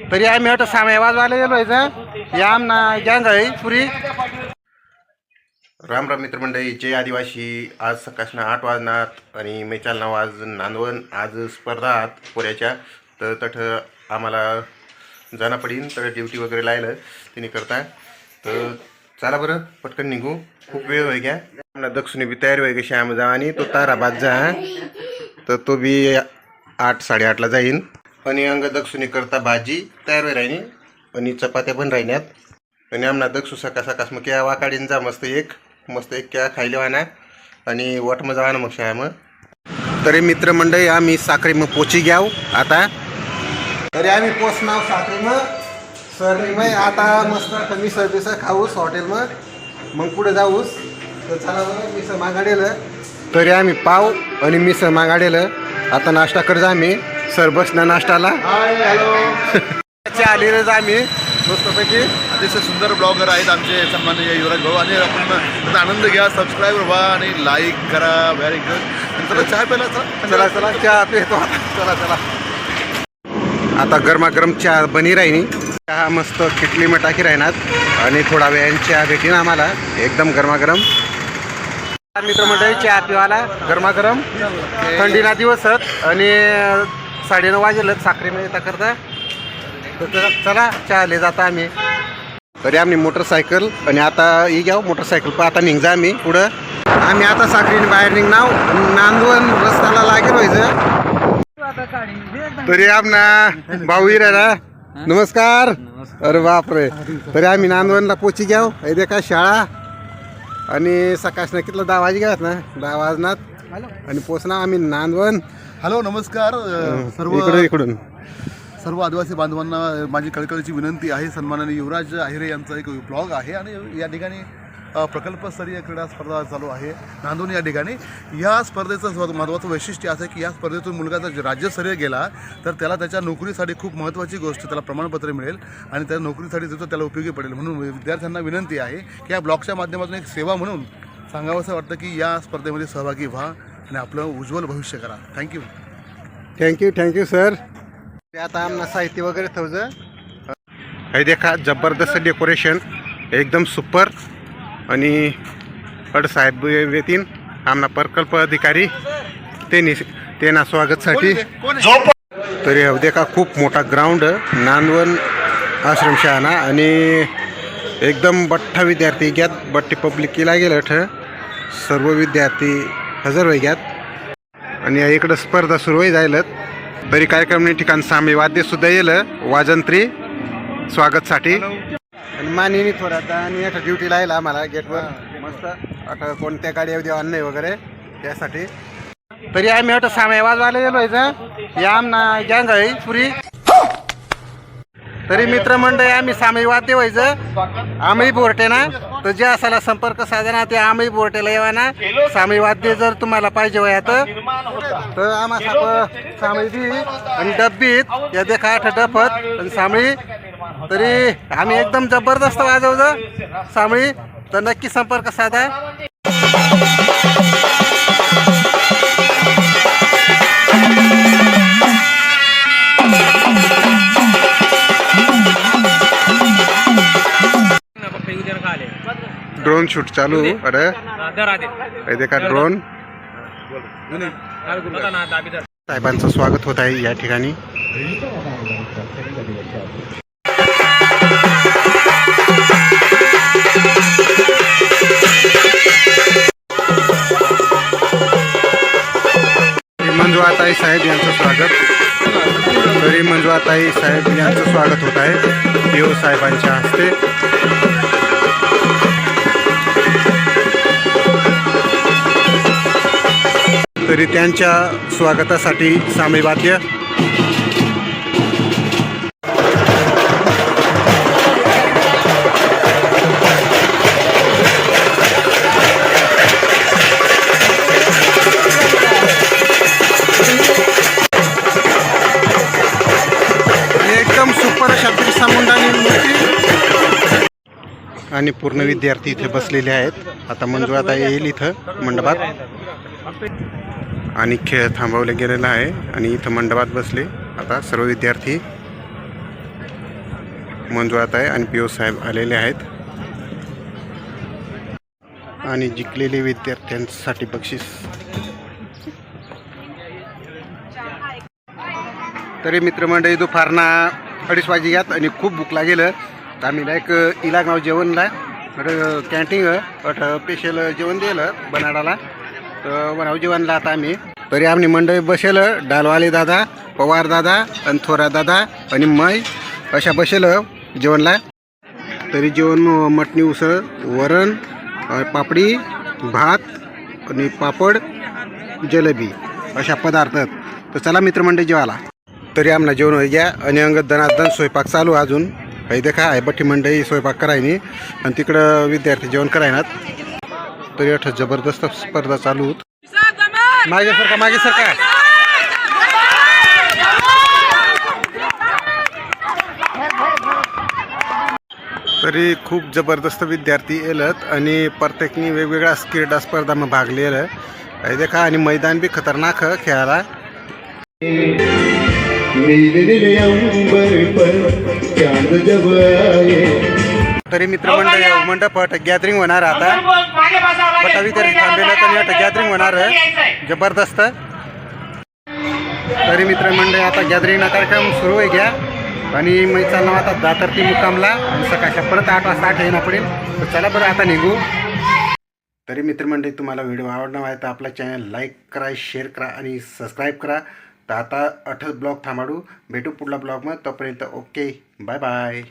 तरी आम्ही हट सामे वाजवायला गेलो आहे याम ना गँग आहे पुरी. राम राम मित्रमंडळी जय आदिवासी. आज सकाळनं आठ वाजनात आणि मैचाल नाव आज नांदवण आज स्पर्धा आहात पोऱ्याच्या. तर तठ आम्हाला जाणं पडीन. तर ड्युटी वगैरे लायलं तिने करता. तर चला बरं पटकन निघू. खूप वेळ होय घ्या. आम्हाला दक्षिणी बी तयार होय श्याम जा आणि तो ताराबाद जा. तर तो बी आठ साडेआठला जाईन. आणि अंग दक्षिणी करता भाजी तयार होई राहिनी आणि चपात्या पण राहिण्यात आणि आमना दक्षू सकाळ सकास मग क्या वाकाडीन जा मस्त एक मस्त एक क्या खायले वाना. आणि वट मग जावा ना मग शाळा मग तरी मित्रमंडळी आम्ही साखरे मग पोची घ्याव. आता तरी आम्ही पोचणार साखरे मग सरनी मग आता मस्त कमी मिसळ खाऊस हॉटेल मग मग पुढे जाऊस. तर चला बरं मिसळ मागाडेलं. तरी आम्ही पाव आणि मिसळ मागाडेलं. आता नाश्ता करजा आम्ही. सर बसना नाश्ताला. आलेलंच आम्ही मस्तपैकी अतिशय सुंदर ब्लॉगर आहेत आमचे सन्माननीय युवराज भाऊ. आणि आपण त्याचा आनंद घ्या सबस्क्राईबर व्हा आणि लाईक करा. व्हेरी गुड चला चहा प्यायला चला. चला चहा पितो. आता. चला चला. आता गरमागरम चहा बनी राहिनी चहा मस्त किटली में टाकी राहणार. आणि थोडा वेळाने चहा भेटीन आम्हाला. एकदम गरमागरम. मित्रमंडळी चहा पिवाला. गरमागरम. थंडीना दिवसच आणि साडेनऊ वाजेल साखरेमध्ये येता करता. तर चला- चला चहा ले जाता आम्ही. तरी आम्ही मोटरसायकल आणि आता ही घ्याव मोटरसायकल पण आता निघजा आम्ही पुढं. आम्ही आता साखरीने बाहेर निघणार नांदवण रस्त्याला लागेल व्हायचं. तरी आमना भाऊ ना नमस्कार. अरे बापरे. तरी आम्ही नांदवनला पोची घ्याव. हे दे शाळा. आणि सकाळनं कितलं दहा वाजे घ्यात ना? दहा वाजनात. आणि पोचणार आम्ही नांदवण हॅलो नमस्कार. सर्व इकडून इकडून. सर्व आदिवासी बांधवांना माझी कळकळीची विनंती आहे. सन्माननीय युवराज आहिरे यांचा एक ब्लॉग आहे आणि या ठिकाणी प्रकल्पस्तरीय क्रीडा स्पर्धा चालू आहे. नांदोनी या ठिकाणी. या स्पर्धेचं सर्वात महत्त्वाचं वैशिष्ट्य असं आहे की या स्पर्धेतून मुलगा जर राज्यस्तरीय गेला तर त्याला त्याच्या नोकरीसाठी खूप महत्त्वाची गोष्ट त्याला प्रमाणपत्र मिळेल आणि त्या नोकरीसाठी तिथं त्याला उपयोगी पडेल. म्हणून विद्यार्थ्यांना विनंती आहे की या ब्लॉगच्या माध्यमातून एक सेवा म्हणून सांगावंसं वाटतं की या स्पर्धेमध्ये सहभागी व्हा आणि आपलं उज्ज्वल भविष्य करा. थँक्यू थँक्यू थँक्यू सर ते आता आमना साहित्य वगैरे थवजं हे देखा जबरदस्त डेकोरेशन एकदम सुपर आणि अड साहेब येतील. आमना प्रकल्प अधिकारी. त्यांनी त्यांना स्वागतसाठी. तरी हे देखा खूप मोठा ग्राउंड नांदवण आश्रमशाळा आणि एकदम बठ्ठा विद्यार्थी घ्यात बट्टी पब्लिक केला गेलं ठ सर्व विद्यार्थी हजर घ्यात आणि इकडं स्पर्धा सुरू होई जायला तरी कार्यक्रम ठिकाण सामी वाद्य सुद्धा येलं. वाजंत्री स्वागतसाठी. आणि मानिनी थोडा आता आणि आता ड्युटी लायला आम्हाला गेटवर. मस्त. आता कोणत्या गाडी येऊ देवा नाही वगैरे. त्यासाठी तरी आम्ही आता सामे वाजवायला गेलो या आमना गँग आहे पुरी. तरी मित्रमंडळी आम्ही सामी वाद्य व्हायचं. आम्ही बोरटे ना तर जे असाला संपर्क साधना ते आम्ही बोरटेला येवा ना. सामी वाद्य जर तुम्हाला पाहिजे वया तर तर आम्हाला सामळी बी आणि डब्बीत या देखा आठ डफत आणि सामळी तरी आम्ही एकदम जबरदस्त वाजवलं. सामळी तर नक्की संपर्क साधा. ड्रोन शूट चालू अरे. देखा ड्रोन साहेबांचं स्वागत होत आहे या ठिकाणी. मंजुआताई साहेब यांचं स्वागत. तरी मंजुआताई साहेब यांचं स्वागत होत आहे. देव साहेबांच्या हस्ते. तरी त्यांच्या स्वागतासाठी सामी वाद्य. एकदम सुपर अशा बिरसा मुंडानी मूर्ती आणि पूर्ण विद्यार्थी इथे बसलेले आहेत. आता मंजू आता येईल इथं मंडपात. आणि खेळ थांबवले गेलेला आहे आणि इथं मंडपात बसले. आता सर्व विद्यार्थी मंजुळात आहे आणि पी ओ साहेब आलेले आहेत. आणि जिंकलेले विद्यार्थ्यांसाठी बक्षीस. तरी मित्रमंडळी दुपारना अडीच वाजे घ्यात आणि खूप भूक लागेल. तर आम्ही लायक इलाग नाव जेवणला कॅन्टीन पेशल जेवण दिलं बनाडाला. तर बनाव आता आम्ही. तरी आम्ही मंडळी बसेल डालवाले दादा पवार दादा आणि थोरा दादा आणि मै अशा बसेल जेवणला तरी जेवण मटणी उसळ वरण पापडी भात आणि पापड जलेबी अशा पदार्थ. तर चला मित्रमंडळी जेवाला तरी आम्हाला जेवण होई घ्या आणि अंगत दनादन स्वयंपाक चालू अजून. हे देखा आहे बट्टी मंडळी स्वयंपाक करायनी. आणि तिकडं विद्यार्थी जेवण करायनात. तरी जबरदस्त स्पर्धा चालू होत. मागे सरका मागे सरका. तरी खूप जबरदस्त विद्यार्थी येलत आणि प्रत्येकनी वेगवेगळ्या क्रीडा स्पर्धामध्ये भाग लिहिलं देखा आणि मैदान बी खतरनाक खेळायला मेलेले तरी मित्रमंडळ मंडप गॅदरिंग होणार आता. बटा विद्यार्थी थांबलेलं तर आता गॅदरिंग होणार आहे. जबरदस्त. तरी मित्रमंडळ आता गॅदरिंगचा कार्यक्रम सुरू आहे घ्या. आणि मी चाललो आता दातरती मुक्कामला. आणि सकाळच्या परत आठ वाजता आठ येणं पडेल. तर चला बरं आता निघू. तरी मित्रमंडळी तुम्हाला व्हिडिओ आवडणार आहे तर आपला चॅनल लाईक करा शेअर करा आणि सबस्क्राईब करा. तर आता अठच ब्लॉग थांबाडू. भेटू पुढला ब्लॉगमध्ये तोपर्यंत ओके बाय बाय